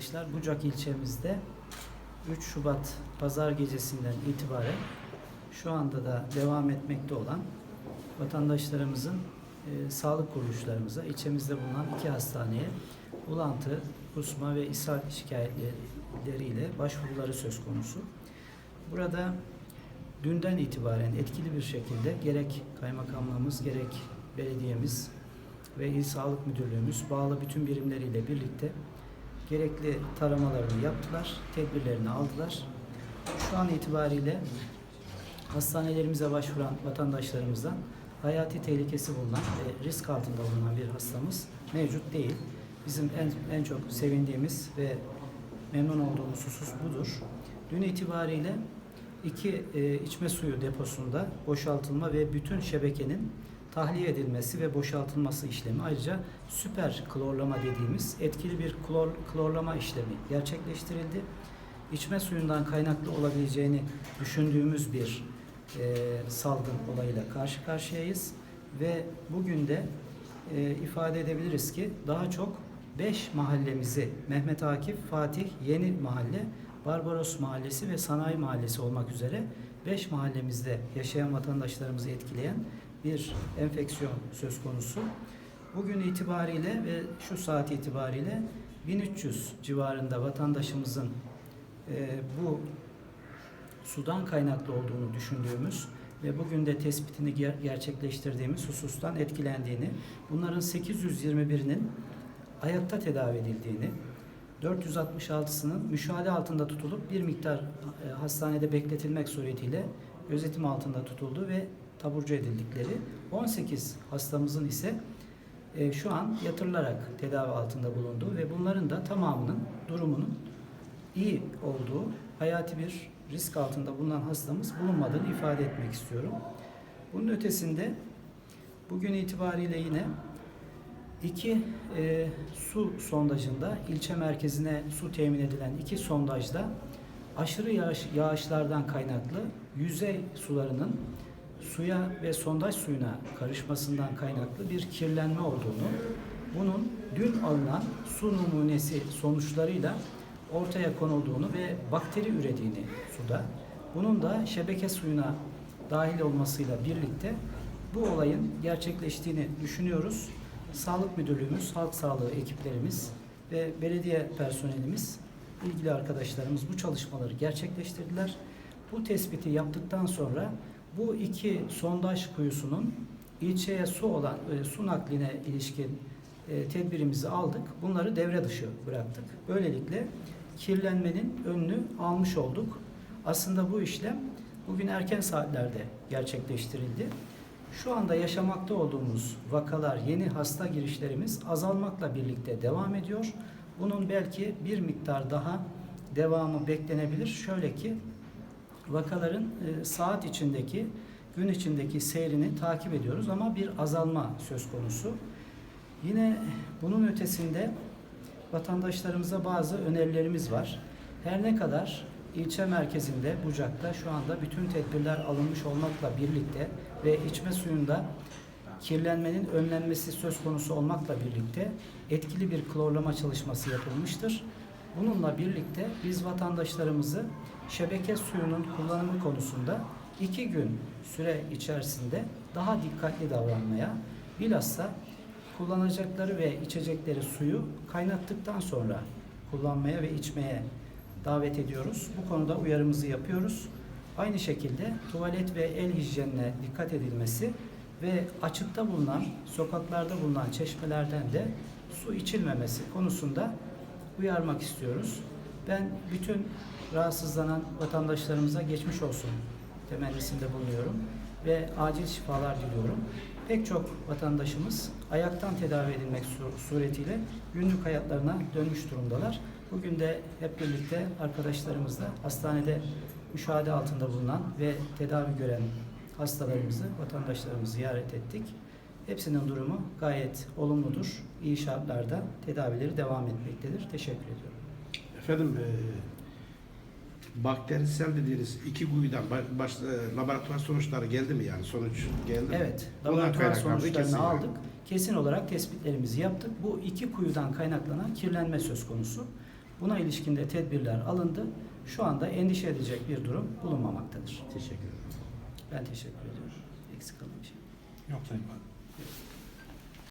arkadaşlar. Bucak ilçemizde 3 Şubat pazar gecesinden itibaren şu anda da devam etmekte olan vatandaşlarımızın e, sağlık kuruluşlarımıza, ilçemizde bulunan iki hastaneye bulantı, kusma ve ishal şikayetleriyle başvuruları söz konusu. Burada dünden itibaren etkili bir şekilde gerek kaymakamlığımız gerek belediyemiz ve İl Sağlık Müdürlüğümüz bağlı bütün birimleriyle birlikte gerekli taramalarını yaptılar, tedbirlerini aldılar. Şu an itibariyle hastanelerimize başvuran vatandaşlarımızdan hayati tehlikesi bulunan ve risk altında bulunan bir hastamız mevcut değil. Bizim en, en çok sevindiğimiz ve memnun olduğumuz husus budur. Dün itibariyle iki e, içme suyu deposunda boşaltılma ve bütün şebekenin tahliye edilmesi ve boşaltılması işlemi ayrıca süper klorlama dediğimiz etkili bir klor, klorlama işlemi gerçekleştirildi. İçme suyundan kaynaklı olabileceğini düşündüğümüz bir e, salgın olayıyla karşı karşıyayız ve bugün de e, ifade edebiliriz ki daha çok 5 mahallemizi Mehmet Akif, Fatih, Yeni Mahalle, Barbaros Mahallesi ve Sanayi Mahallesi olmak üzere 5 mahallemizde yaşayan vatandaşlarımızı etkileyen bir enfeksiyon söz konusu. Bugün itibariyle ve şu saat itibariyle 1300 civarında vatandaşımızın e, bu sudan kaynaklı olduğunu düşündüğümüz ve bugün de tespitini ger- gerçekleştirdiğimiz husustan etkilendiğini, bunların 821'inin ayakta tedavi edildiğini, 466'sının müşahede altında tutulup bir miktar e, hastanede bekletilmek suretiyle gözetim altında tutuldu ve taburcu edildikleri 18 hastamızın ise e, şu an yatırılarak tedavi altında bulunduğu ve bunların da tamamının durumunun iyi olduğu, hayati bir risk altında bulunan hastamız bulunmadığını ifade etmek istiyorum. Bunun ötesinde bugün itibariyle yine iki e, su sondajında ilçe merkezine su temin edilen iki sondajda aşırı yağış, yağışlardan kaynaklı yüzey sularının suya ve sondaj suyuna karışmasından kaynaklı bir kirlenme olduğunu, bunun dün alınan su numunesi sonuçlarıyla ortaya konulduğunu ve bakteri ürediğini suda, bunun da şebeke suyuna dahil olmasıyla birlikte bu olayın gerçekleştiğini düşünüyoruz. Sağlık Müdürlüğümüz, Halk Sağlığı ekiplerimiz ve belediye personelimiz, ilgili arkadaşlarımız bu çalışmaları gerçekleştirdiler. Bu tespiti yaptıktan sonra bu iki sondaj kuyusunun ilçeye su olan e, su nakline ilişkin e, tedbirimizi aldık. Bunları devre dışı bıraktık. Böylelikle kirlenmenin önünü almış olduk. Aslında bu işlem bugün erken saatlerde gerçekleştirildi. Şu anda yaşamakta olduğumuz vakalar, yeni hasta girişlerimiz azalmakla birlikte devam ediyor. Bunun belki bir miktar daha devamı beklenebilir. Şöyle ki vakaların e, saat içindeki, gün içindeki seyrini takip ediyoruz ama bir azalma söz konusu. Yine bunun ötesinde vatandaşlarımıza bazı önerilerimiz var. Her ne kadar ilçe merkezinde Bucak'ta şu anda bütün tedbirler alınmış olmakla birlikte ve içme suyunda kirlenmenin önlenmesi söz konusu olmakla birlikte etkili bir klorlama çalışması yapılmıştır. Bununla birlikte biz vatandaşlarımızı şebeke suyunun kullanımı konusunda iki gün süre içerisinde daha dikkatli davranmaya, bilhassa kullanacakları ve içecekleri suyu kaynattıktan sonra kullanmaya ve içmeye davet ediyoruz. Bu konuda uyarımızı yapıyoruz. Aynı şekilde tuvalet ve el hijyenine dikkat edilmesi ve açıkta bulunan, sokaklarda bulunan çeşmelerden de su içilmemesi konusunda uyarmak istiyoruz. Ben bütün rahatsızlanan vatandaşlarımıza geçmiş olsun temennisinde bulunuyorum ve acil şifalar diliyorum. Pek çok vatandaşımız ayaktan tedavi edilmek sur- suretiyle günlük hayatlarına dönmüş durumdalar. Bugün de hep birlikte arkadaşlarımızla hastanede müşahede altında bulunan ve tedavi gören hastalarımızı, vatandaşlarımızı ziyaret ettik. Hepsinin durumu gayet olumludur. İyi şartlarda tedavileri devam etmektedir. Teşekkür ediyorum. Efendim e, bakterisel dediğiniz iki kuyudan baş, e, laboratuvar sonuçları geldi mi yani sonuç geldi mi? Evet, laboratuvar kaynaklandı kesin sonuçlarını yani. aldık. Kesin olarak tespitlerimizi yaptık. Bu iki kuyudan kaynaklanan kirlenme söz konusu. Buna ilişkin de tedbirler alındı. Şu anda endişe edecek bir durum bulunmamaktadır. Teşekkür ederim. Ben teşekkür ediyorum. Eksik kalan bir şey. Yok Sayın Thank you.